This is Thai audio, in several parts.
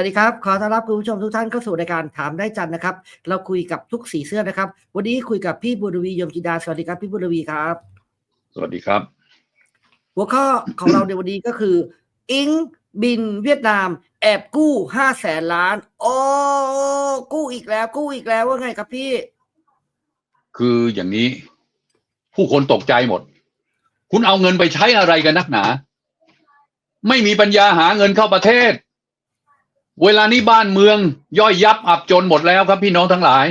วัสดีครับ ขอต้อนรับคุณผู้ชมทุกท่านเข้าสู่รายการถามได้จันทร์นะครับ เราคุยกับทุกสีเสื้อนะครับ วันนี้คุยกับพี่บุรวียมจินดา สวัสดีครับ พี่บุรวีครับ สวัสดีครับ หัวข้อของเราในวันนี้ก็คือ อิงบินเวียดนาม แอบกู้ห้าแสนล้าน โอ้กู้อีกแล้ว กู้อีกแล้วว่าไงครับพี่ คืออย่างนี้ ผู้คนตกใจหมด คุณเอาเงินไปใช้อะไรกันนักหนา ไม่มีปัญญาหาเงินเข้าประเทศ เวลานี้บ้านเมืองย่อยยับอับจนหมดแล้วครับพี่น้องทั้งหลาย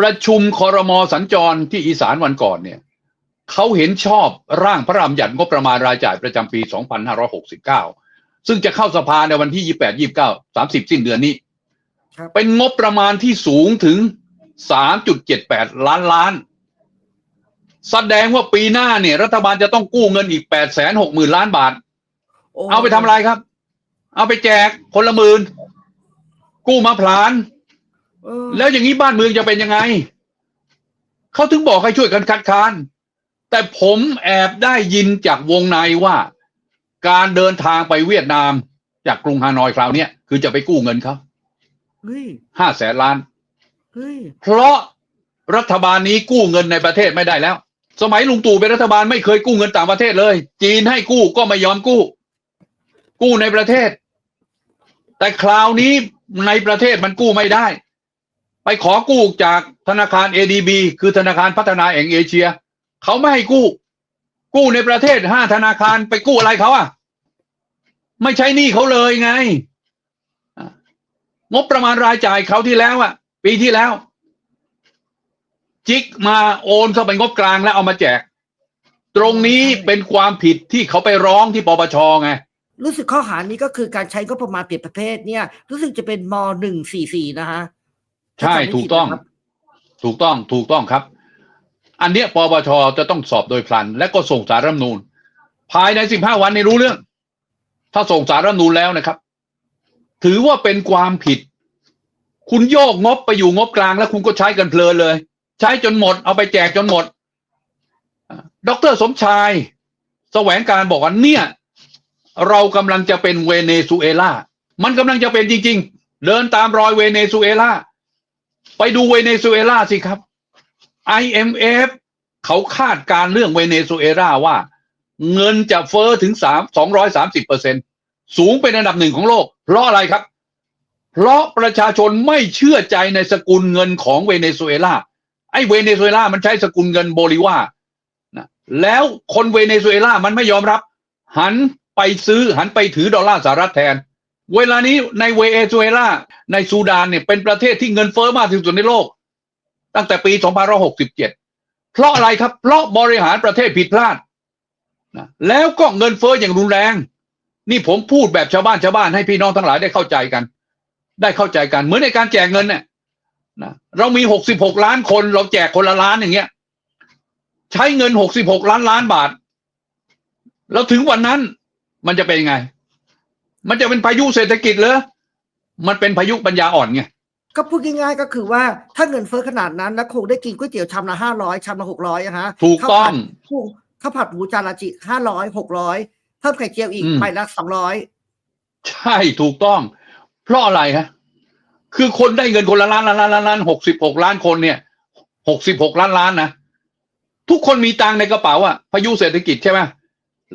ประชุมคอรมอสัญจรที่อีสานวันก่อนเนี่ยเขาเห็นชอบร่างพระรามหยัดงบประมาณรายจ่ายประจำปี 2569 ซึ่งจะเข้าสภาในวันที่ 28 29 30 สิ้นเดือนนี้ครับเป็นงบประมาณที่สูงถึง 3.78 ล้านล้าน แสดงว่าปีหน้าเนี่ย รัฐบาลจะต้องกู้เงินอีก 860,000 ล้านบาทโอ้เอาไปทำอะไรครับ เอาไปแจกคนละหมื่นกู้มาผลานเออแล้วอย่างนี้บ้านเมืองจะเป็นยังไง เขาถึงบอกให้ช่วยกันคัดค้าน แต่ผมแอบได้ยินจากวงในว่า การเดินทางไปเวียดนามจากกรุงฮานอยคราวเนี้ยคือจะไปกู้เงินเขาเฮ้ยห้าแสนล้านเฮ้ยเพราะรัฐบาลนี้กู้เงินในประเทศไม่ได้แล้ว สมัยลุงตู่เป็นรัฐบาลไม่เคยกู้เงินต่างประเทศเลย จีนให้กู้ก็ไม่ยอมกู้ กู้ในประเทศ แต่คราวนี้ในประเทศมันกู้ไม่ได้ ไปขอกู้จากธนาคาร ADB คือธนาคารพัฒนาแห่งเอเชีย เขาไม่ให้กู้ กู้ในประเทศห้าธนาคารไปกู้อะไรเขาอะ ไม่ใช่หนี้เขาเลยไง งบประมาณรายจ่ายเขาที่แล้วอะ ปีที่แล้ว จิกมาโอนเข้าไปงบกลางแล้วเอามาแจก ตรงนี้เป็นความผิดที่เขาไปร้องที่ปปชไง รู้สึกข้อหานี้ก็คือการใช้ก็ประมาณเปลี่ยนประเภทเนี่ย รู้สึกจะเป็นมหนึ่งสี่สี่นะฮะใช่ถ้าจำไม่ถูผิกดต้องนะครับถูกต้องถูกต้องครับ อันเนี้ยปปชจะต้องสอบโดยพลัน และก็ส่งสารรัฐธรรมนูญภายในสิบห้าวันในรู้เรื่อง ถ้าส่งสารรัฐธรรมนูญแล้วนะครับ ถือว่าเป็นความผิด คุณโยกงบไปอยู่งบกลางแล้วคุณก็ใช้กันเพลินเลย ใช้จนหมด เอาไปแจกจนหมดดรสมชาย แสวงการบอกว่าเนี่ย เรากำลังจะเป็นเวเนซุเอลา มันกำลังจะเป็นจริง ๆ เดินตามรอยเวเนซุเอลา ไปดูเวเนซุเอลาสิครับ IMF เขาคาดการเรื่องเวเนซุเอลาว่า เงินจะเฟอ้อถึงสามสองร้อยสามสิบเปอร์เซ็นสูงเป็นอันดับหนึ่งของโลก เพราะอะไรครับ เพราะประชาชนไม่เชื่อใจในสกุลเงินของเวเนซุเอลา ไอ้เวเนซุเอลา มันใช้สกุลเงินโบลิวานะแล้วคนเวเนซุเอลา มันไม่ยอมรับ หัน ไปซื้อหันไปถือดอลลาร์สหรัฐแทน เวลานี้ในเวเนซุเอลาในซูดานเนี่ยเป็นประเทศที่เงินเฟ้อมากที่สุดในโลก ตั้งแต่ปี2567 เพราะอะไรครับ เพราะบริหารประเทศผิดพลาดนะแล้วก็เงินเฟ้ออย่างรุนแรง นี่ผมพูดแบบชาวบ้านชาวบ้านให้พี่น้องทั้งหลายได้เข้าใจกัน ได้เข้าใจกันเหมือนในการแจกเงินเนี่ยนะเรามี 66 ล้านคนเราแจกคนละล้านอย่างเงี้ย ใช้เงิน 66 ล้านล้านบาท แล้วถึงวันนั้น มันจะเป็นยังไง มันจะเป็นพายุเศรษฐกิจเหรอมันเป็นพายุปัญญาอ่อนไงก็พูดง่ายๆก็คือว่าถ้าเงินเฟ้อขนาดนั้นแล้วคงได้กินก๋วยเตี๋ยวชามละห้าร้อยชามละหกร้อยอะฮะถูกต้องข้าวผัดหมูจานละจิห้าร้อยหกร้อยเพิ่มไข่เจียวอีกอืมไปละสองร้อยใช่ถูกต้อง เพราะอะไรฮะคือคนได้เงินคนละล้านล้านล้านล้านล้านหกสิบหกล้านคนเนี่ยหกสิบหกล้านล้านนะทุกคนมีตังค์ในกระเป๋าอะพายุเศรษฐกิจใช่ไหม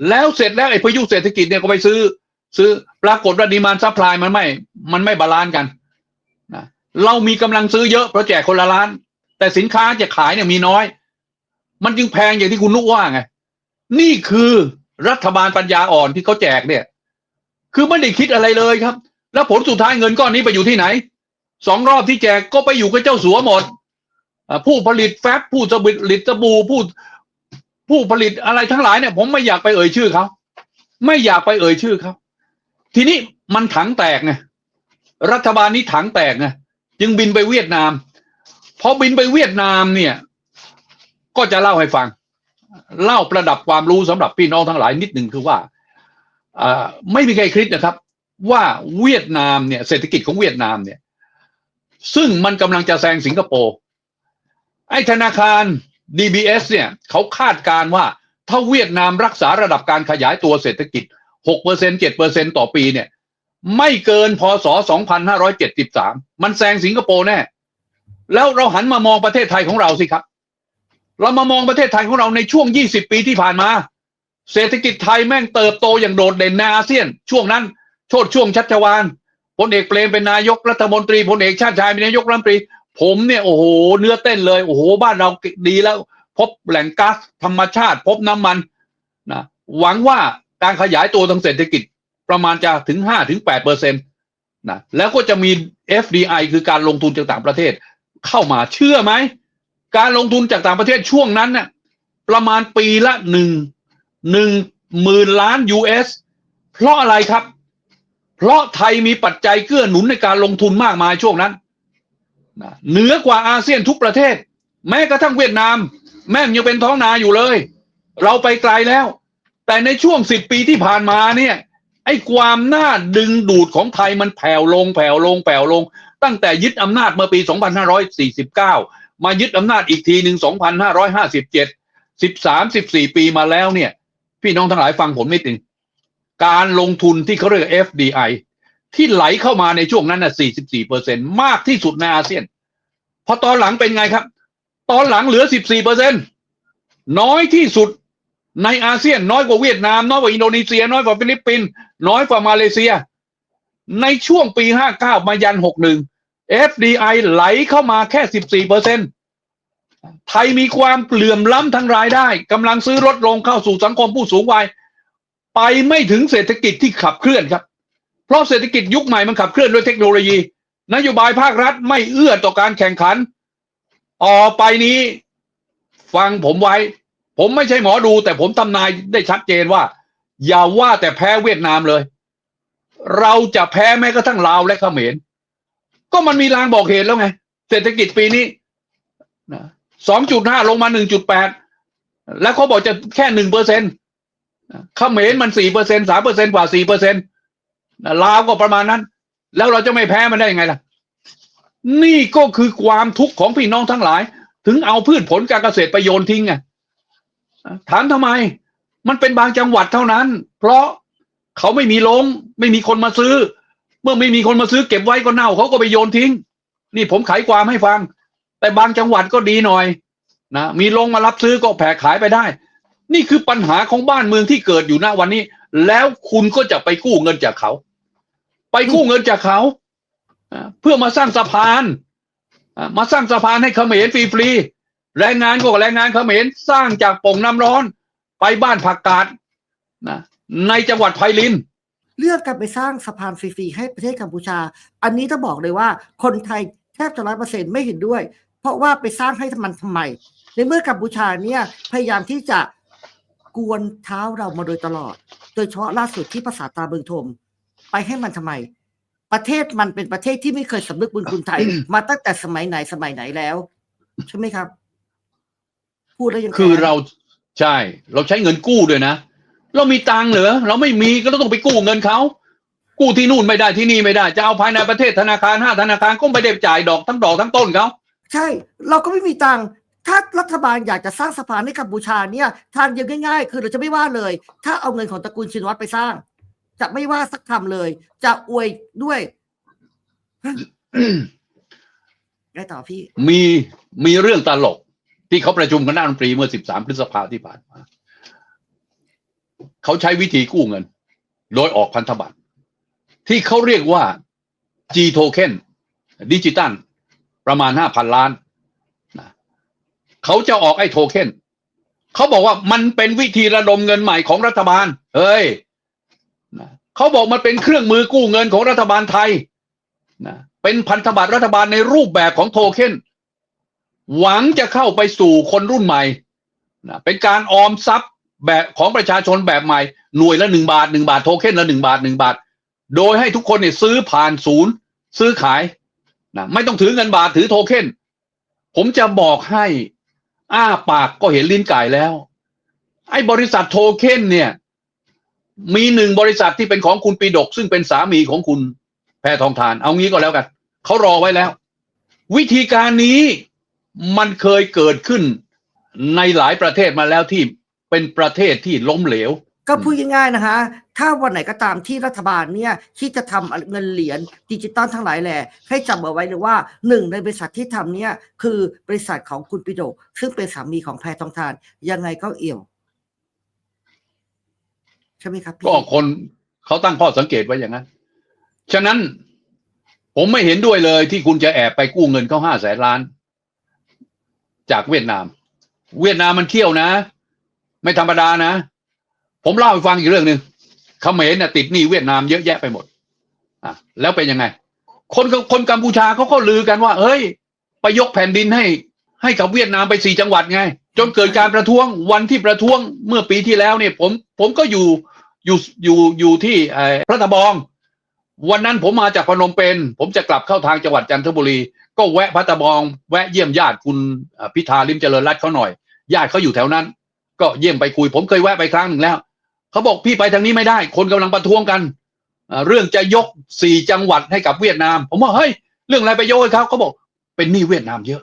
แล้วเสร็จแล้วไอ้พายุเศรษฐกิจเนี่ยก็ไปซื้อ ซื้อปรากฏว่าดีมานซัพพลายมันไม่ มันไม่บาลานซ์กันนะเรามีกำลังซื้อเยอะเพราะแจกคนละล้าน แต่สินค้าจะขายเนี่ยมีน้อย มันจึงแพงอย่างที่คุณนุกว่าไง นี่คือรัฐบาลปัญญาอ่อนที่เขาแจกเนี่ย คือไม่ได้คิดอะไรเลยครับ แล้วผลสุดท้ายเงินก้อนนี้ไปอยู่ที่ไหนสองรอบที่แจกก็ไปอยู่กับเจ้าสัวหมด ผู้ผลิตแฟบผู้ผลิตสบู่ผู้ ผู้ผลิตอะไรทั้งหลายเนี่ย ผมไม่อยากไปเอ่ยชื่อเขาไม่อยากไปเอ่ยชื่อเขาทีนี้มันถังแตกไงรัฐบาลนี้ถังแตกไงจึงบินไปเวียดนามพอบินไปเวียดนามเนี่ย ก็จะเล่าให้ฟัง เล่าประดับความรู้สำหรับพี่น้องทั้งหลายนิดหนึ่งคือว่าอไม่มีใครคิดนะครับ ว่าเวียดนามเนี่ยเศรษฐกิจของเวียดนามเนี่ย ซึ่งมันกำลังจะแซงสิงคโปร์ไอ้ธนาคาร DBS เนี่ยเขาคาดการว่าถ้าเวียดนามรักษาระดับการขยายตัวเศรษฐกิจ 6% 7%ต่อปีเนี่ย ไม่เกินพศ 2573 มันแซงสิงคโปร์แน่ แล้วเราหันมามองประเทศไทยของเราสิครับ เรามามองประเทศไทยของเราในช่วง 20 ปีที่ผ่านมา เศรษฐกิจไทยแม่งเติบโตอย่างโดดเด่นในอาเซียน ช่วงนั้นโชดช่วงชัชวานพลเอกเปรมเป็นนายกรัฐมนตรีพลเอกชาติชายเป็นนายกรัฐมนตรี ผมเนี่ยโอ้โหเนื้อเต้นเลยโอ้โหบ้านเราดีแล้ว พบแหล่งก๊าซธรรมชาติ พบน้ำมันนะหวังว่าการขยายตัวทางเศรษฐกิจประมาณจะถึงห้าถึงแปดเปอร์เซ็นต์นะแล้วก็จะมี FDI คือการลงทุนจากต่างประเทศ เข้ามาเชื่อไหม การลงทุนจากต่างประเทศช่วงนั้นเนี่ยประมาณปีละหนึ่งหนึ่งหมื่นล้าน US เพราะอะไรครับ เพราะไทยมีปัจจัยเกื้อหนุนในการลงทุนมากมายช่วงนั้น นะเหนือกว่าอาเซียนทุกประเทศ แม้กระทั่งเวียดนาม แม่งยังเป็นท้องนาอยู่เลย เราไปไกลแล้ว แต่ในช่วงสิบปีที่ผ่านมาเนี่ยไอ้ความน่าดึงดูดของไทยมันแผ่วลงแผ่วลงแผ่วลง ตั้งแต่ยึดอำนาจเมื่อปี 2549 มายึดอำนาจอีกทีหนึ่ง2557 13 14 ปีมาแล้วเนี่ย พี่น้องทั้งหลายฟังผมนิดหนึ่งการลงทุนที่เขาเรียก FDI ที่ไหลเข้ามาในช่วงนั้นน่ะ 44เปอร์เซ็นมากที่สุดในอาเซียน พอตอนหลังเป็นไงครับ ตอนหลังเหลือ 14เปอร์เซ็นน้อยที่สุดในอาเซียน น้อยกว่าเวียดนาม น้อยกว่าอินโดนีเซีย น้อยกว่าฟิลิปปินส์น้อยกว่ามาเลเซีย ในช่วงปี 59 มายัน 61 FDI ไหลเข้ามาแค่ 14เปอร์เซ็นไทยมีความเหลื่อมล้ำทางรายได้กำลังซื้อลดลงเข้าสู่สังคมผู้สูงวัย ไปไม่ถึงเศรษฐกิจที่ขับเคลื่อนครับ ราะเศรษฐกิจยุคใหม่มันขับเคลื่อนด้วยเทคโนโลยี นโยบายภาครัฐไม่เอื้อต่อการแข่งขัน ต่อไปนี้ ฟังผมไว้ ผมไม่ใช่หมอดู แต่ผมทำนายได้ชัดเจนว่า อย่าว่าแต่แพ้เวียดนามเลย เราจะแพ้แม้กระทั่งลาวและเขมร ก็มันมีลางบอกเหตุแล้วไง เศรษฐกิจปีนี้สองจุดห้าลงมาหนึ่งจุดแปดแล้วเขาบอกจะแค่หนึ่งเปอร์เซ็นต์เขมรมันสี่เปอร์เซ็นสามเปอร์เซ็นกว่าสี่เปอร์เซ็นต์ ลาวก็ประมาณนั้น แล้วเราจะไม่แพ้มันได้ยังไงล่ะ นี่ก็คือความทุกข์ของพี่น้องทั้งหลาย ถึงเอาพืชผลการเกษตรไปโยนทิ้งไงถามทำไม มันเป็นบางจังหวัดเท่านั้น เพราะเขาไม่มีลง ไม่มีคนมาซื้อ เมื่อไม่มีคนมาซื้อเก็บไว้ก็เน่าเขาก็ไปโยนทิ้ง นี่ผมไขความให้ฟัง แต่บางจังหวัดก็ดีหน่อยนะมีลงมารับซื้อก็แผ่ขายไปได้ นี่คือปัญหาของบ้านเมืองที่เกิดอยู่ณวันนี้ แล้วคุณก็จะไปกู้เงินจากเขา ไปกู้เงินจากเขาเพื่อมาสร้างสะพานมาสร้างสะพานให้เขมรฟรีๆแรงงานก็แรงงานเขมรสร้างจากป่งน้ำร้อนไปบ้านผักกาดนะในจังหวัดไพลินเลือกกันไปสร้างสะพานฟรีๆให้ประเทศกัมพูชา อันนี้ต้องบอกเลยว่าคนไทยแทบจะร้อยเปอร์เซ็นไม่เห็นด้วย เพราะว่าไปสร้างให้มันทำไม ในเมื่อกัมพูชาเนี่ยพยายามที่จะกวนเท้าเรามาโดยตลอด โดยเฉพาะล่าสุดที่ภาษาตาเบิงทม ไปให้มันทำไม ประเทศมันเป็นประเทศที่ไม่เคยสำนึกบุญคุณไทย มาตั้งแต่สมัยไหนสมัยไหนแล้ว ใช่ไหมครับ พูดแล้วยังคือแค้นเราใช่ เราใช้เงินกู้ด้วยนะ เรามีตังค์เหรอเราไม่มีก็ต้องไปกู้เงินเขากู้ที่นู่นไม่ได้ที่นี่ไม่ได้จะเอาภายในประเทศธนาคารห้าธนาคารก็ไม่ได้จ่ายดอกทั้งดอกทั้งต้นเขาใช่ เราก็ไม่มีตังค์ถ้ารัฐบาลอยากจะสร้างสะพานให้กัมพูชาเนี่ย ทางเดียวง่ายๆ คือเราจะไม่ว่าเลย ถ้าเอาเงินของตระกูลชินวัตรไปสร้าง จะไม่ว่าสักคำเลย จะอวยด้วยไงต่อพี่ มีมีเรื่องตลก ที่เขาประชุมคณะรัฐมนตรีเมื่อ 13 พฤษภาที่ผ่านมาเขาใช้วิธีกู้เงิน โดยออกพันธบัตร ที่เขาเรียกว่า G token ดิจิตัลประมาณ 5,000 ล้านนะเขาจะออกไอ้โทเค็นเขาบอกว่ามันเป็นวิธีระดมเงินใหม่ของรัฐบาล เฮ้ย นะเขาบอกมันเป็นเครื่องมือกู้เงินของรัฐบาลไทยนะเป็นพันธบัตรรัฐบาลในรูปแบบของโทเค็นหวังจะเข้าไปสู่คนรุ่นใหม่นะเป็นการออมทรัพย์แบบของประชาชนแบบใหม่ หน่วยละหนึ่งบาทหนึ่งบาทโทเค็นละหนึ่งบาทหนึ่งบาท โดยให้ทุกคนเนี่ยซื้อผ่านศูนย์ ซื้อขายนะไม่ต้องถือเงินบาทถือโทเค็นผมจะบอกให้อ้าปากก็เห็นลิ้นไก่แล้ว ไอ้บริษัทโทเค็นเนี่ย มีหนึ่งบริษัทที่เป็นของคุณปีดก ซึ่งเป็นสามีของคุณแพทองทาน เอางี้ก็แล้วกันเขารอไว้แล้ว วิธีการนี้มันเคยเกิดขึ้นในหลายประเทศมาแล้วที่เป็นประเทศที่ล้มเหลว ก็พูดง่ายๆนะคะ ถ้าวันไหนก็ตามที่รัฐบาลเนี่ยที่จะทำเงินเหรียญดิจิตอลทั้งหลายแหล่ให้จำเอาไว้เลยว่าหนึ่งในบริษัทที่ทำเนี่ยคือบริษัทของคุณปิโดกซึ่งเป็นสามีของแพทองทานยังไงก็เอี่ยว ช่ไหมครับก็คนเขาตั้งข้อสังเกตไว้อย่างนั้น ฉะนั้นผมไม่เห็นด้วยเลยที่คุณจะแอบไปกู้เงินเขาห้าแสนล้าน จากเวียดนาม เวียดนามมันเที่ยวนะ ไม่ธรรมดานะ ผมเล่าให้ฟังอีกเรื่องหนึ่งเขมรเนี่ยติดหนี้เวียดนามเยอะแยะไปหมดอะแล้วเป็นยังไง คนคนกัมพูชาเขาก็ลือกันว่า เฮ้ย ไปยกแผ่นดินให้ ให้กับเวียดนามไปสี่จังหวัดไงจนเกิดการประท้วงวันที่ประท้วงเมื่อปีที่แล้วเนี่ย ผมผมก็อยู่ อยู่อยู่อยู่ที่พระตะบอง วันนั้นผมมาจากพนมเปญผมจะกลับเข้าทางจังหวัดจันทบุรี ก็แวะพระตะบอง แวะเยี่ยมญาติคุณพิธาลิมเจริญรัตน์เขาหน่อยญาติเขาอยู่แถวนั้น ก็เยี่ยมไปคุย ผมเคยแวะไปครั้งหนึ่งแล้วเขาบอกพี่ไปทางนี้ไม่ได้ คนกำลังประท้วงกันเรื่องจะยกสี่จังหวัดให้กับเวียดนาม ผมว่าเฮ้ยเรื่องอะไรไปยกให้เขาเขาบอกเป็นหนี้เวียดนามเยอะ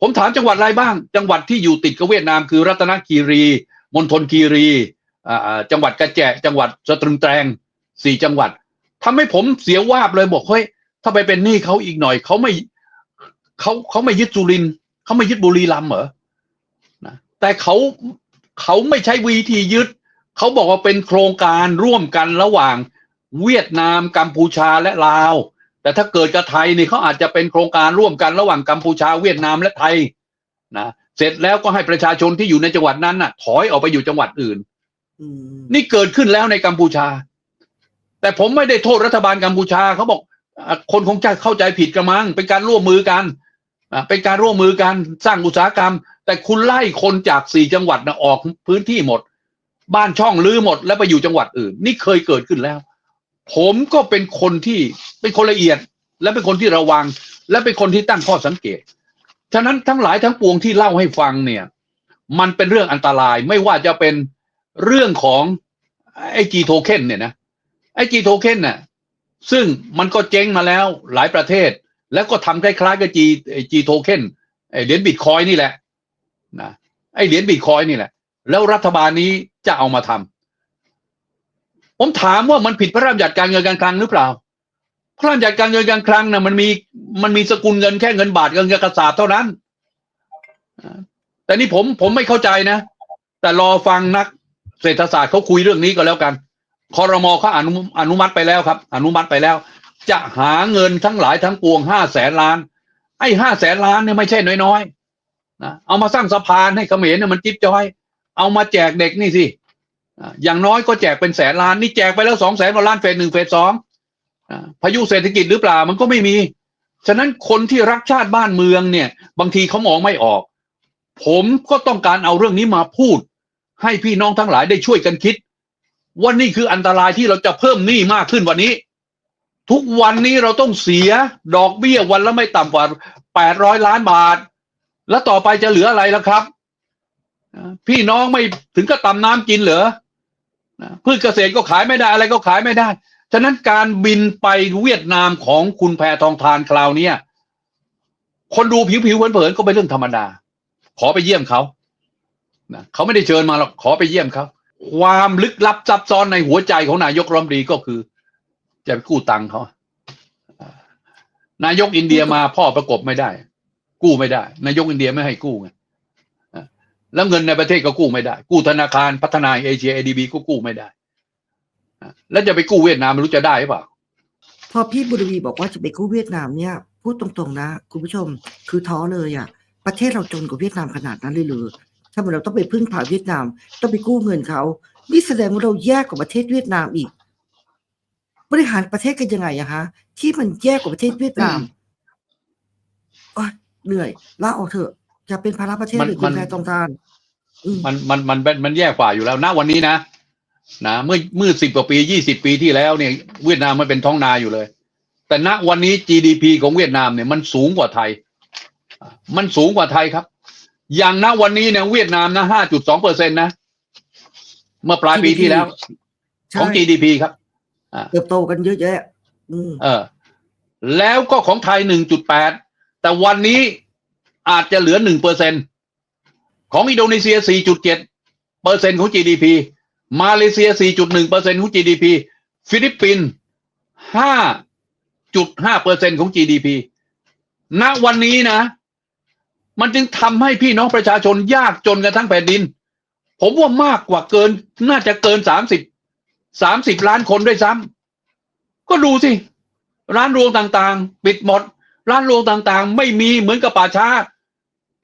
ผมถามจังหวัดอะไรบ้าง จังหวัดที่อยู่ติดกับเวียดนามคือรัตนคีรีมณฑลคีรี จังหวัดกระแจจังหวัดสตรึงแตรงสี่จังหวัดทำให้ผมเสียวาบเลยบอกเฮ้ยถ้าไปเป็นหนี้เขาอีกหน่อยเขาไม่เขาเขาไม่ยึดจุรินเขาไม่ยึดบุรีรัมย์เหรอนะแต่เขาเขาไม่ใช้วิธียึดเขาบอกว่าเป็นโครงการร่วมกันระหว่างเวียดนามกัมพูชาและลาว แต่ถ้าเกิดกับไทยนี่เขาอาจจะเป็นโครงการร่วมกันระหว่างกัมพูชาเวียดนามและไทยนะเสร็จแล้วก็ให้ประชาชนที่อยู่ในจังหวัดนั้นน่ะ ถอยออกไปอยู่จังหวัดอื่น นี่เกิดขึ้นแล้วในกัมพูชา แต่ผมไม่ได้โทษรัฐบาลกัมพูชาเขาบอกคนคงจะเข้าใจผิดกระมัง เป็นการร่วมมือกันเป็นการร่วมมือกันสร้างอุตสาหกรรม แต่คุณไล่คนจากสี่จังหวัดนะออกพื้นที่หมด บ้านช่องลื้อหมดแล้วไปอยู่จังหวัดอื่น นี่เคยเกิดขึ้นแล้ว ผมก็เป็นคนที่เป็นคนละเอียด และเป็นคนที่ระวัง และเป็นคนที่ตั้งข้อสังเกตฉะนั้นทั้งหลายทั้งปวงที่เล่าให้ฟังเนี่ย มันเป็นเรื่องอันตรายไม่ว่าจะเป็น เรื่องของไอจีโทเค็นเนี่ยนะไอจีโทเค็นน่ะซึ่งมันก็เจ๊งมาแล้วหลายประเทศ แล้วก็ทำคล้ายๆกับจีจีโทเค็นไอเหรียญบิตคอยนี่แหละนะไอเหรียญบิตคอยนี่แหละ แล้วรัฐบาลนี้จะเอามาทำผมถามว่ามันผิดพระราชบัญญัติการเงินการคลังหรือเปล่า พระราชบัญญัติการเงินการคลังนะมันมีมันมีสกุลเงินแค่เงินบาทกับเงินกระสาบเท่านั้นแต่นี่ผมผมไม่เข้าใจนะ แต่รอฟังนัก เศรษฐศาสตร์เขาคุยเรื่องนี้ก็แล้วกันคอรมอเขาอนุอนุมัติไปแล้วครับ อนุมัติไปแล้ว จะหาเงินทั้งหลายทั้งปวงห้าแสนล้าน ไอ้ห้าแสนล้านเนี่ยไม่ใช่น้อยๆนะเอามาสร้างสะพานให้เขมรเนี่ยมันจิ๊บจ้อย เอามาแจกเด็กนี่สิอย่างน้อยก็แจกเป็นแสนล้านนี่แจกไปแล้วสองแสนกว่าล้านเฟสหนึ่งเฟสสองพายุเศรษฐกิจหรือเปล่ามันก็ไม่มี ฉะนั้นคนที่รักชาติบ้านเมืองเนี่ย บางทีเขามองไม่ออก ผมก็ต้องการเอาเรื่องนี้มาพูด ให้พี่น้องทั้งหลายได้ช่วยกันคิด ว่านี่คืออันตรายที่เราจะเพิ่มหนี้มากขึ้นวันนี้ ทุกวันนี้เราต้องเสียดอกเบี้ยวันละไม่ต่ำกว่าแปดร้อยล้านบาท แล้วต่อไปจะเหลืออะไรล่ะครับ พี่น้องไม่ถึงก็ตำน้ำกินเหรอพืชเกษตรก็ขายไม่ได้อะไรก็ขายไม่ได้ ฉะนั้นการบินไปเวียดนามของคุณแพทองทานคราวเนี้ยคนดูผิวๆเผินๆก็เป็นเรื่องธรรมดา ขอไปเยี่ยมเขา นะเขาไม่ได้เชิญมาหรอกขอไปเยี่ยมเขาความลึกลับซับซ้อนในหัวใจของนายกรัฐมนตรีก็คือ จะไปกู้ตังค์เขานายกอินเดียมาพ่อประกบไม่ได้ กู้ไม่ได้ นายกอินเดียไม่ให้กู้ไงแล้วเงินในประเทศก็กู้ไม่ได้ กู้ธนาคารพัฒนาเอเชียเอดีบีก็กู้ไม่ได้แล้วจะไปกู้เวียดนามไม่รู้จะได้หรือเปล่าพอพี่บุรวีบอกว่าจะไปกู้เวียดนามเนี่ยพูดตรงๆนะ คุณผู้ชมคือท้อเลยอะ ประเทศเราจนกว่าเวียดนามขนาดนั้นเลยหรือ ถ้าเราต้องไปพึ่งพาเวียดนาม ต้องไปกู้เงินเขา นี่แสดงว่าเราแย่กว่าประเทศเวียดนามอีก บริหารประเทศกันยังไงอะฮะ ที่มันแย่กว่าประเทศเวียดนามโอ๊ยเหนื่อยลาออกเถอะจะเป็นภาระประเทศมันเลยคุมัณนแพทองทานอืมมันมันมันมันมันแย่กว่าอยู่แล้วณวันนี้นะนะเมื่อเมื่อสิบกว่าปียี่สิบปีที่แล้วเนี่ย เวียดนามมันเป็นท้องนาอยู่เลย แต่ณวันนี้ GDP ของเวียดนามเนี่ยมันสูงกว่าไทย มันสูงกว่าไทยครับ อย่างณวันนี้เนี่ยเวียดนามนะห้าจุดสองเปอร์เซ็นตนะ เมื่อปลายปีที่แล้วใช่ของ GDP ครับเติบโตกันเยอะแยะอืมเออ แล้วก็ของไทยหนึ่งจุดแปดแต่วันนี้อาจจะเหลือหนึ่งเปอร์เซ็นของอินโดนีเซียสี่จุดเจ็ดเปอร์เซ็นของ GDP มาเลเซีย4.1เปอร์เซ็นของ GDP ฟิลิปปินส์5.5เปอร์เซ็นของ GDP ณวันนี้นะ มันจึงทำให้พี่น้องประชาชนยากจนกันทั้งแผ่นดิน ผมว่ามากกว่าเกิน น่าจะเกิน30 30ล้านคนด้วยซ้ำก็ดูสิ ร้านรวงต่างๆ ปิดหมด ร้านรวงต่างๆ ไม่มีเหมือนกับป่าช้า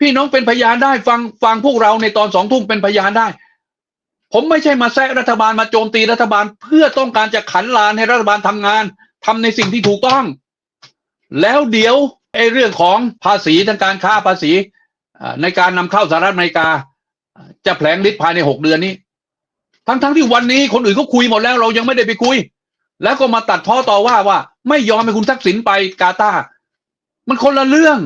พี่น้องเป็นพยานได้ฟังฟังพวกเราในตอนสองทุ่มเป็นพยานได้ ผมไม่ใช่มาแซะรัฐบาลมาโจมตีรัฐบาล เพื่อต้องการจะขันลานให้รัฐบาลทำงานทำในสิ่งที่ถูกต้อง แล้วเดี๋ยว อ้เรื่องของภาษีทางการค้าภาษีในการนำเข้าสหรัฐอเมริกา จะแผลงฤทธิ์ภายในหกเดือนนี้ ทั้งๆที่วันนี้คนอื่นเขาคุยหมดแล้วเรายังไม่ได้ไปคุย แล้วก็มาตัดพ้อต่อว่าว่าไม่ยอมให้คุณทักษิณไปกาตาร์มันคนละเรื่อง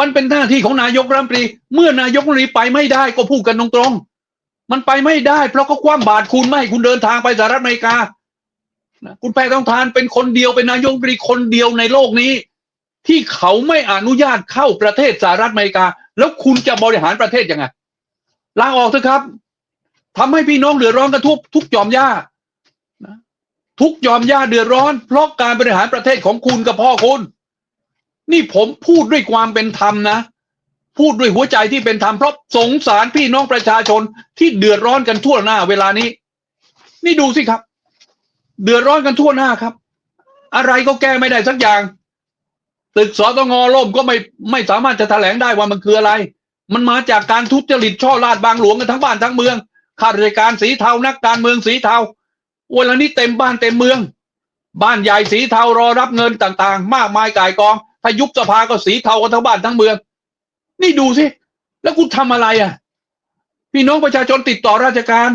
มันเป็นหน้าที่ของนายกรัฐมนตรี เมื่อนายกรัฐมนตรีไปไม่ได้ก็พูดกันตรงๆ มันไปไม่ได้ เพราะเขาคว่ำบาตรคุณไม่คุณเดินทางไปสหรัฐอเมริกา คุณแพทองทานเป็นคนเดียวเป็นนายกรัฐมนตรีคนเดียวในโลกนี้ ที่เขาไม่อนุญาตเข้าประเทศสหรัฐอเมริกา แล้วคุณจะบริหารประเทศยังไงลาออกเถอะครับทำให้พี่น้องเดือดร้อนกันทุกทุกยอมย่านะทุกยอมย่าเดือดร้อน เพราะการบริหารประเทศของคุณกับพ่อคุณ นี่ผมพูดด้วยความเป็นธรรมนะ พูดด้วยหัวใจที่เป็นธรรมเพราะสงสารพี่น้องประชาชนที่เดือดร้อนกันทั่วหน้า เวลานี้ นี่ดูสิครับ เดือดร้อนกันทั่วหน้าครับ อะไรก็แก้ไม่ได้สักอย่าง ตึกสตงล่มก็ไม่ไม่สามารถจะแถลงได้ว่ามันคืออะไร มันมาจากการทุจริตช่อราดบางหลวงกันทั้งบ้านทั้งเมืองข้าราชการสีเทานักการเมืองสีเทาวันละนี้เต็มบ้านเต็มเมือง บ้านใหญ่สีเทารอรับเงินต่างๆ มากมายก่ายกอง ถ้ายุบสภาก็สีเทากันทั้งบ้านทั้งเมือง นี่ดูสิ แล้วคุณทำอะไรอะ พี่น้องประชาชนติดต่อราชการ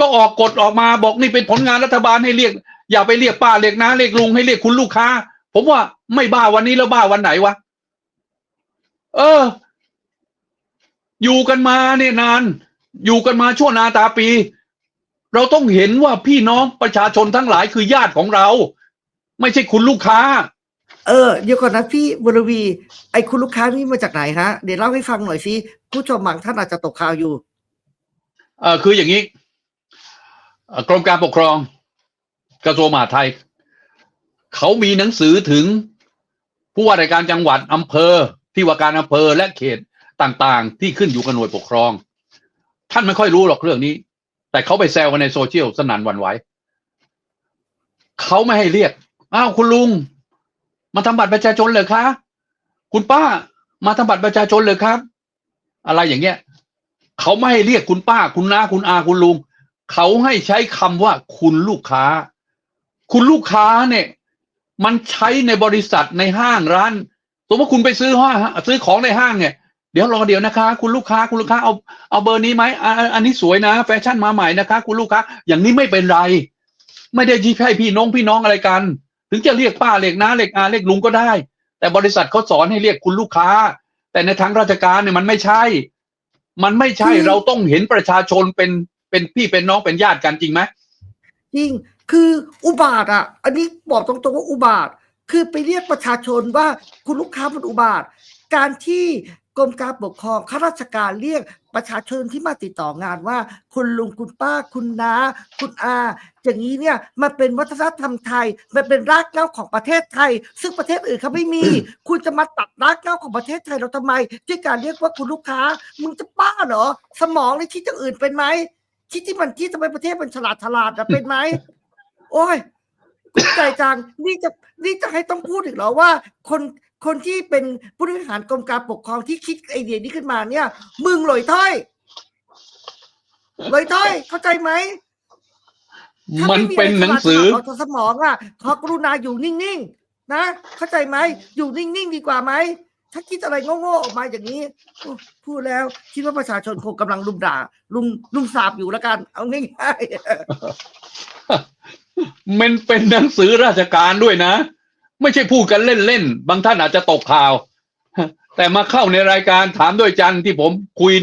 ก็ออกกฎออกมาบอกนี่เป็นผลงานรัฐบาลให้เรียก อย่าไปเรียกป้าเรียกน้าเรียกลุงให้เรียกคุณลูกค้า ผมว่าไม่บ้าวันนี้แล้วบ้าวันไหนวะ เออ อยู่กันมาเนี่ยนาน อยู่กันมาชั่วนาตาปี เราต้องเห็นว่าพี่น้องประชาชนทั้งหลายคือญาติของเรา ไม่ใช่คุณลูกค้า เออเดี๋ยวก่อนนะพี่บุรวีไอ้คุณลูกค้านี่มาจากไหนฮะเดี๋ยวเล่าให้ฟังหน่อยสิผู้ชมบางท่านอาจจะตกข่าวอยู่ เออคืออย่างนี้เอ่อกรมการปกครองกระทรวงมหาดไทย เขามีหนังสือถึงผู้ว่าราชการจังหวัดอำเภอ ที่ว่าการอำเภอและเขตต่างๆ ที่ขึ้นอยู่กับหน่วยปกครอง ท่านไม่ค่อยรู้หรอกเรื่องนี้ แต่เขาไปแซวกันในโซเชียลสนั่นวันไหวเขาไม่ให้เรียกอ้าวคุณลุง มาทำบัตรประชาชนเลยคะคุณป้ามาทำบัตรประชาชนเลยครับ อะไรอย่างเงี้ยเขาไม่ให้เรียกคุณป้า คุณน้าคุณอาคุณลุงเขาให้ใช้คำว่าคุณลูกค้า คุณลูกค้าเนี่ย มันใช้ในบริษัทในห้างร้าน สมมติคุณไปซื้อห้างซื้อของในห้างเนี่ยเดี๋ยวรอเดี๋ยวนะคะ คุณลูกค้าคุณลูกค้าเอาเอาเบอร์นี้ไหมอ่าอันนี้สวยนะ แฟชั่นมาใหม่นะคะ คุณลูกค้า อย่างนี้ไม่เป็นไร ไม่ได้ยี่ให้พี่น้องพี่น้องอะไรกัน ถึงจะเรียกป้าเรียกน้าเรียกอาเรียกลุงก็ได้ แต่บริษัทเขาสอนให้เรียกคุณลูกค้า แต่ในทางราชการเนี่ยมันไม่ใช่ มันไม่ใช่คือเราต้องเห็นประชาชนเป็นเป็นพี่เป็นน้องเป็นญาติกันจริงไหมจริง คืออุบาทอะ อันนี้บอกตรงๆว่าอุบาท คือไปเรียกประชาชนว่าคุณลูกค้าเป็นอุบาท การที่กรมการปกครองข้าราชการเรียกประชาชนที่มาติดต่องานว่า คุณลุงคุณป้าคุณน้า คุณอา อย่างนี้เนี่ยมันเป็นวัฒนธรรมไทย มันเป็นรากเหง้าของประเทศไทย ซึ่งประเทศอื่นเขาไม่มี คุณจะมาตัดรากเหง้าของประเทศไทยเราทำไม ด้วยการเรียกว่าคุณลูกค้า มึงจะป้าเหรอ สมองในคิดอย่างอื่นเป็นไหมคิดที่มันคิดทำไมประเทศมันฉลาดฉลาดอะเป็นไหม โอ้ยคุณใจจังนี่จะนี่จะให้ต้องพูดอีกเหรอว่า คนคนที่เป็นผู้บริหารกรมการปกครองที่คิดไอเดียนี้ขึ้นมาเนี่ย มึงหลอยถ้อยหลอยถ้อย เข้าใจไหมถ้ามันไะไรเป็นหนังสือฉลาดๆเราสมองอะขอกรุณาอยู่นิ่งๆนะ เข้าใจไหมอยู่นิ่งๆดีกว่าไหมถ้าคิดอะไรโง่ๆออกมาอย่างนี้โอ้พูดแล้วคิดว่าประชาชนคงกำลังลุมด่าลุมลุมสาบอยู่แล้วกัน เอาง่ายๆ มันเป็นหนังสือราชการด้วยนะ ไม่ใช่พูดกันเล่นๆ บางท่านอาจจะตกข่าว แต่มาเข้าในรายการถามด้วยจันที่ผมคุย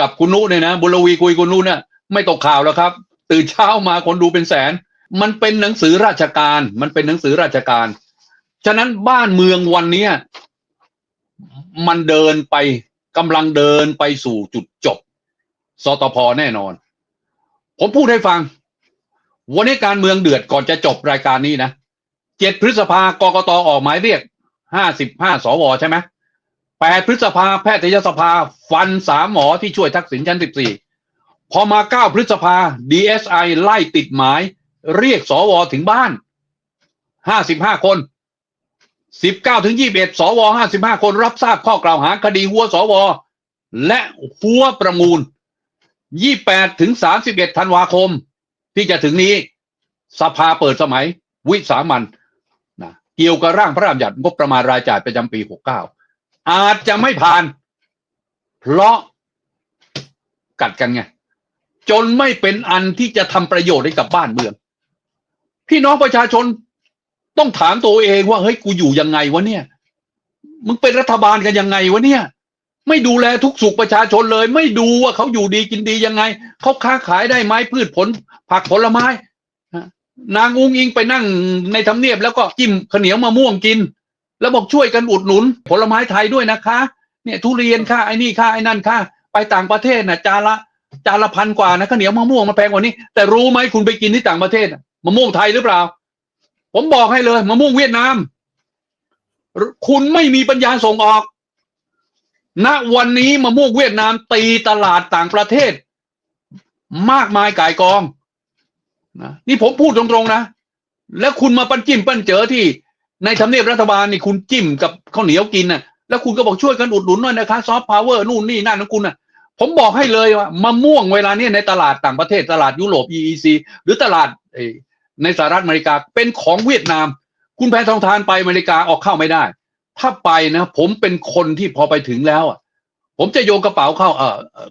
กับคุณนุเนี่ยนะ บุรวีคุยคุณนุเนี่ยไม่ตกข่าวแล้วครับ ตื่นเช้ามาคนดูเป็นแสน มันเป็นหนังสือราชการ มันเป็นหนังสือราชการ ฉะนั้นบ้านเมืองวันเนี้ยมันเดินไปกำลังเดินไปสู่จุดจบ สตพแน่นอน ผมพูดให้ฟัง วันนี้การเมืองเดือดก่อนจะจบรายการนี้นะเจ็ดพฤษภากกตออกหมายเรียกห้าสิบห้าสวใช่ไหมแปดพฤษภาแพทยสภาฟันสามหมอที่ช่วยทักษิณชั้นสิบสี่พอมาเก้าพฤษภา DSI ไล่ติดหมาย เรียกสวถึงบ้านห้าสิบห้าคนสิบเก้าถึงยี่บเอ็ดสวห้าสิบห้าคนรับทราบข้อกล่าวหาคดีหัวสว และหัวประมูล28ถึง31ธันวาคม ที่จะถึงนี้สภาเปิดสมัย วิสามันนะเกี่ยวกับร่างพระราชบัญญัติงบประมาณรายจ่ายประจำปี 69 อาจจะไม่ผ่าน เพราะกัดกันไง จนไม่เป็นอันที่จะทำประโยชน์ให้กับบ้านเมือง พี่น้องประชาชนต้องถามตัวเองว่าเฮ้ยกูอยู่ยังไงวะเนี่ย มึงเป็นรัฐบาลกันยังไงวะเนี่ย ไม่ดูแลทุกสุขประชาชนเลย ไม่ดูว่าเขาอยู่ดีกินดียังไงเขาค้าขายได้ไหมพืชผล ผักผลไม้นางอุ้งอิงไปนั่งในทำเนียบแล้วก็จิ้มข้าวเหนียวมะม่วงกิน แล้วบอกช่วยกันอุดหนุน ผลไม้ไทยด้วยนะคะ เนี่ยทุเรียนค่าไอ้นี่ค่าไอ้นั่นค่าไปต่างประเทศน่ะจานละจานละพันกว่านะข้าวเหนียวมะม่วงมันแพงกว่านี้ แต่รู้ไหมคุณไปกินที่ต่างประเทศมะม่วงไทยหรือเปล่า ผมบอกให้เลยมะม่วงเวียดนาม คุณไม่มีปัญญาส่งออก ณวันนี้มะม่วงเวียดนามตีตลาดต่างประเทศ มากมายกายกองนะนี่ผมพูดตรงๆนะ แล้วคุณมาปั้นจิ้มปั้นเจอที่ ในทำเนียบรัฐบาลนี่คุณจิ้มกับข้าวเหนียวกินน่ะแล้วคุณก็บอกช่วยกันอุดหนุนหน่อยนะคะซอฟต์พาวเวอร์นู่นนี่นั่นของคุณน่ะ ผมบอกให้เลยว่ามะม่วงเวลาเนี้ในตลาดต่างประเทศตลาดยุโรป EEC หรือตลาดในสหรัฐอเมริกาเป็นของเวียดนาม คุณแพทองทานไปอเมริกาออกเข้าไม่ได้ ถ้าไปนะ ผมเป็นคนที่พอไปถึงแล้วอะ ผมจะโยนกระเป๋าเข้า เออเอ่อ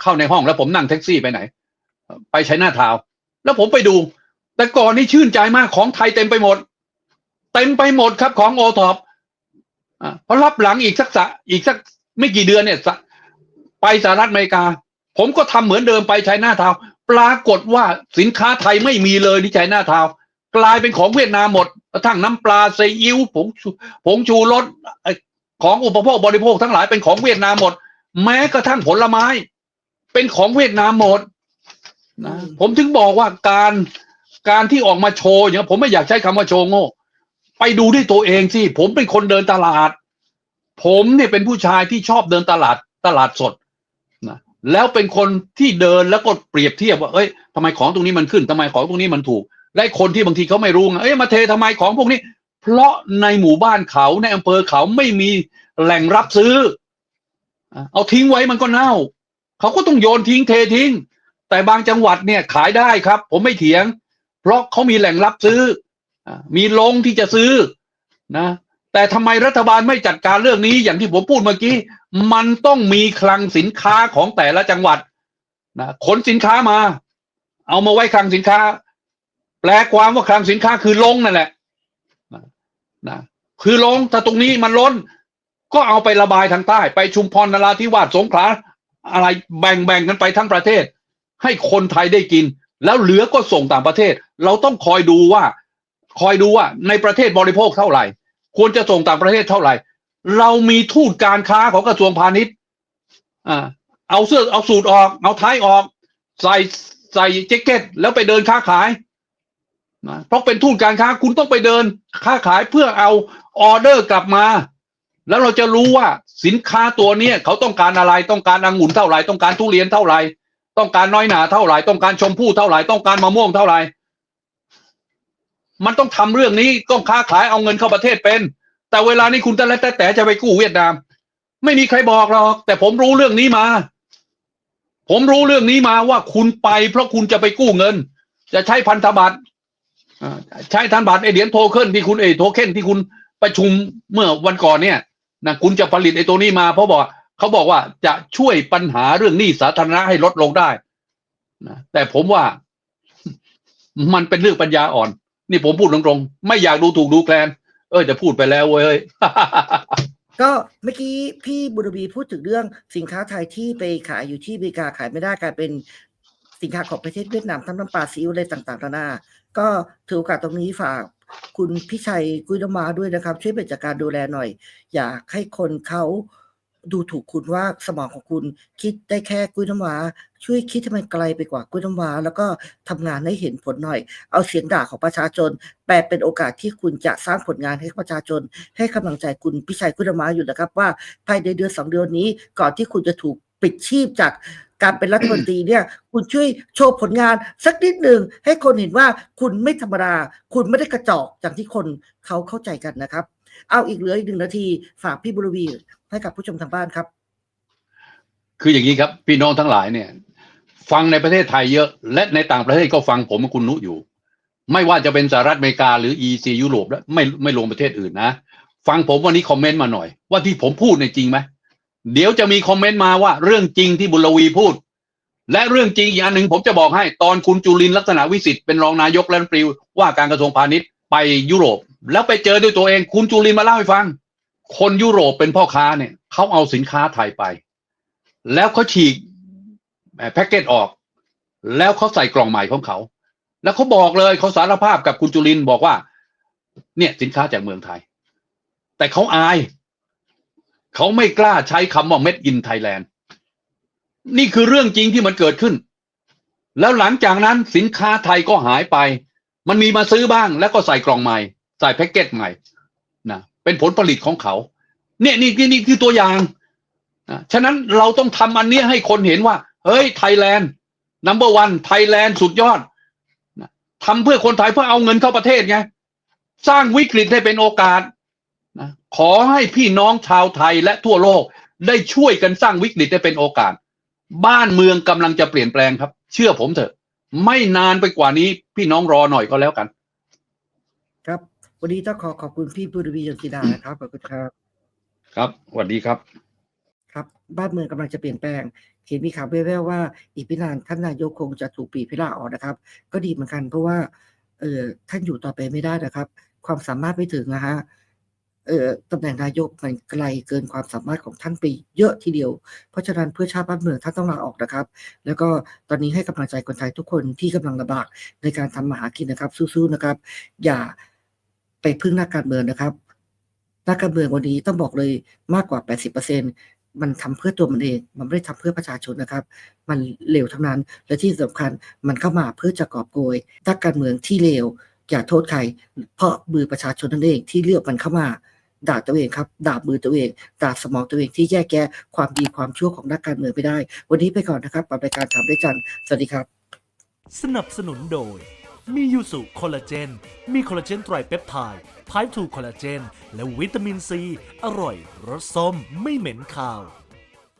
เข้าในห้องแล้วผมนั่งแท็กซี่ไปไหน ไปใช้หน้าทาวแล้วผมไปดู แต่ก่อนนี่ชื่นใจมากของไทยเต็มไปหมด เต็มไปหมดครับของโอท็อปอ่าพอรับหลังอีกสักสะอีกสักไม่กี่เดือนเนี่ยสไปสหรัฐอเมริกา ผมก็ทำเหมือนเดิมไปใช้หน้าทาวปรากฏว่าสินค้าไทยไม่มีเลยที่ใช้หน้าทาวกลายเป็นของเวียดนามหมด กระทั่งน้ำปลาซีอิ๊วผงชูผงชูรสไอ้ของอุปโภคบริโภคทั้งหลายเป็นของเวียดนามหมด แม้กระทั่งผลไม้ เป็นของเวียดนามหมดนะผมถึงบอกว่าการการที่ออกมาโชว์อย่างนี้ผมไม่อยากใช้คำว่าโชว์โง่ไปดูด้วยตัวเองสิผมเป็นคนเดินตลาด ผมเนี่ยเป็นผู้ชายที่ชอบเดินตลาดตลาดสดนะแล้วเป็นคนที่เดินแล้วก็เปรียบเทียบว่าเอ้ยทำไมของตรงนี้มันขึ้นทำไมของตรงนี้มันถูก และคนที่บางทีเขาไม่รู้ไงเอ้ยมาเททำไมของพวกนี้ เพราะในหมู่บ้านเขาในอำเภอเขาไม่มีแหล่งรับซื้อ เอาทิ้งไว้มันก็เน่า เขาก็ต้องโยนทิ้งเททิ้ง แต่บางจังหวัดเนี่ยขายได้ครับ ผมไม่เถียง เพราะเขามีแหล่งรับซื้อ มีลงที่จะซื้อนะแต่ทำไมรัฐบาลไม่จัดการเรื่องนี้อย่างที่ผมพูดเมื่อกี้ มันต้องมีคลังสินค้าของแต่ละจังหวัดนะขนสินค้ามา เอามาไว้คลังสินค้า แปลความว่าคลังสินค้าคือลงนั่นแหละนะคือลงถ้าตรงนี้มันล้น ก็เอาไประบายทางใต้ ไปชุมพรนราธิวาสสงขลาอะไรแบ่งแบ่งกันไปทั้งประเทศ ให้คนไทยได้กิน แล้วเหลือก็ส่งต่างประเทศ เราต้องคอยดูว่า คอยดูว่าในประเทศบริโภคเท่าไหร่ ควรจะส่งต่างประเทศเท่าไหร่ เรามีทูตการค้าของกระทรวงพาณิชย์อ่าเอาเสื้อเอาสูตรออก เอาท้ายออก ใส่ใส่แจ็คเก็ต แล้วไปเดินค้าขาย นะเพราะเป็นทูตการค้าคุณต้องไปเดินค้าขายเพื่อเอาออเดอร์กลับมา แล้วเราจะรู้ว่าสินค้าตัวเนี้ยเขาต้องการอะไรต้องการองุ่นเท่าไหร่ต้องการทุเรียนเท่าไหร่ต้องการน้อยหนาเท่าไหร่ต้องการชมพู่เท่าไหร่ต้องการมะม่วงเท่าไหร่มันต้องทำเรื่องนี้ต้องค้าขายเอาเงินเข้าประเทศเป็น แต่เวลานี้คุณแต่ละแต่แต่จะไปกู้เวียดนาม ไม่มีใครบอกหรอกแต่ผมรู้เรื่องนี้มา ผมรู้เรื่องนี้มาว่าคุณไป เพราะคุณจะไปกู้เงิน จะใช้พันธบัตร ใช้พันบัตรไอเหรียญโทเค็นที่คุณเอโทเค็นที่คุณประชุมเมื่อวันก่อนเนี่ยนะคุณจะผลิตไอตัวนี้มาเพราะบอกเขาบอกว่าจะช่วยปัญหาเรื่องหนี้สาธารณะให้ลดลงได้นะแต่ผมว่ามันเป็นเรื่องปัญญาอ่อน นี่ผมพูดตรงๆ ไม่อยากดูถูกดูแคลน เออจะพูดไปแล้วเว้ยก็เมื่อกี้พี่บุรบีพูดถึงเรื่องสินค้าไทยที่ไปขายอยู่ที่อเมริกาขายไม่ได้กลายเป็นสินค้าของประเทศเวียดนามทั้งน้ำปลาซีอิ๊วอะไรต่างๆนานา ก็ถือโอกาสตรงนี้ฝากคุณพิชัยกุยนมาด้วยนะครับ ช่วยเป็นจัดการดูแลหน่อย อยากให้คนเขาดูถูกคุณว่าสมองของคุณคิดได้แค่กล้ยน้ำว้าช่วยคิดให้มันไกลไปกว่ากล้ยน้ำว้าแล้วก็ทำงานให้เห็นผลหน่อย เอาเสียงด่าของประชาชน แปลเป็นโอกาสที่คุณจะสร้างผลงานให้ประชาชน ให้กำลังใจคุณพิชัยกล้ยน้ำว้าอยู่นะครับว่าภายในเดือนสองเดือนนี้ ก่อนที่คุณจะถูกปิดชีพจาก การเป็นรัฐมนตรีเนี่ย คุณช่วยโชว์ผลงานสักนิดหนึ่งให้คนเห็นว่าคุณไม่ธรรมดา คุณไม่ได้กระจอกอย่างที่คนเขาเข้าใจกันนะครับ เอาอีกเหลืออีกหนึ่งนาทีฝากพี่บุรวีให้กับผู้ชมทางบ้านครับ คืออย่างนี้ครับ พี่น้องทั้งหลายเนี่ย ฟังในประเทศไทยเยอะ และในต่างประเทศก็ฟังผมกับคุณนุอยู่ ไม่ว่าจะเป็นสหรัฐอเมริกาหรือ EC ยุโรปและไม่ไม่รวมประเทศอื่นนะ ฟังผมวันนี้คอมเมนต์มาหน่อย ว่าที่ผมพูดในจริงไหม เดี๋ยวจะมีคอมเมนต์มาว่าเรื่องจริงที่บุรวีพูด และเรื่องจริงอีกอันหนึ่งผมจะบอกให้ตอนคุณจุลินลักษณะวิสิทธิ์เป็นรองนายกและรัฐมนตรีว่าการกระทรวงพาณิชย์ไปยุโรป แล้วไปเจอด้วยตัวเองคุณจุลินมาเล่าให้ฟัง คนยุโรปเป็นพ่อค้าเนี่ยเขาเอาสินค้าไทยไป แล้วเขาฉีกแพ็กเกจออก แล้วเขาใส่กล่องใหม่ของเขา แล้วเขาบอกเลยเขาสารภาพกับคุณจุลินบอกว่า เนี่ยสินค้าจากเมืองไทย แต่เขาอาย เขาไม่กล้าใช้คำว่า made in Thailand นี่คือเรื่องจริงที่มันเกิดขึ้น แล้วหลังจากนั้นสินค้าไทยก็หายไป มันมีมาซื้อบ้าง แล้วก็ใส่กล่องใหม่ ใส่แพ็กเกจใหม่นะเป็นผลผลิตของเขา เนี่ยนี่นี่นี่คือตัวอย่างนะฉะนั้นเราต้องทำอันนี้ให้คนเห็นว่า เฮ้ยไทยแลนด์ number one ไทยแลนด์สุดยอดนะทำเพื่อคนไทยเพื่อเอาเงินเข้าประเทศไง สร้างวิกฤตให้เป็นโอกาส ขอให้พี่น้องชาวไทยและทั่วโลกได้ช่วยกันสร้างวิกฤตให้เป็นโอกาส บ้านเมืองกำลังจะเปลี่ยนแปลงครับ เชื่อผมเถอะ ไม่นานไปกว่านี้ พี่น้องรอหน่อยก็แล้วกัน ครับ วันนี้ต้องขอขอบคุณพี่บุรวียนกีดานะครับขอบคุณครับ ครับสวัสดีครับ ครับ บ้านเมืองกำลังจะเปลี่ยนแปลงเห็นมีข่าวแว่วๆว่าอีกไม่นานท่านนายกคงจะถูกปีพิลาออกนะครับ ก็ดีเหมือนกันเพราะว่า เออท่านอยู่ต่อไปไม่ได้นะครับ ความสามารถไม่ถึงนะฮะเออ ตำแหน่งนายกมันไกลเกินความสามารถของท่านไปเยอะทีเดียว เพราะฉะนั้นเพื่อชาติบ้านเมืองท่านต้องลาออกนะครับ แล้วก็ตอนนี้ให้กำลังใจคนไทยทุกคนที่กำลังลำบากในการทำมาหากินนะครับ สู้ๆนะครับ อย่าไปพึ่งนักการเมืองนะครับนักการเมืองวันนี้ต้องบอกเลยมากกว่า 80%มันทำเพื่อตัวมันเอง มันไม่ได้ทำเพื่อประชาชนนะครับ มันเลวทั้งนั้น และที่สำคัญมันเข้ามาเพื่อจะกอบโกยนักการเมืองที่เลวอย่าโทษใคร เพราะมือประชาชนนั่นเองที่เลือกมันเข้ามา ด่าตัวเองครับด่ามือตัวเองด่าสมองตัวเองที่แยกแยะความดีความชั่วของนักการเมืองไปได้ วันนี้ไปก่อนนะครับกับรายการถามได้จันสวัสดีครับ สนับสนุนโดย มียูสุคอลลาเจน มีคอลลาเจนไตรเปปไทด์ไพร์ทูคอลลาเจน และวิตามินซี อร่อยรสส้มไม่เหม็นคาว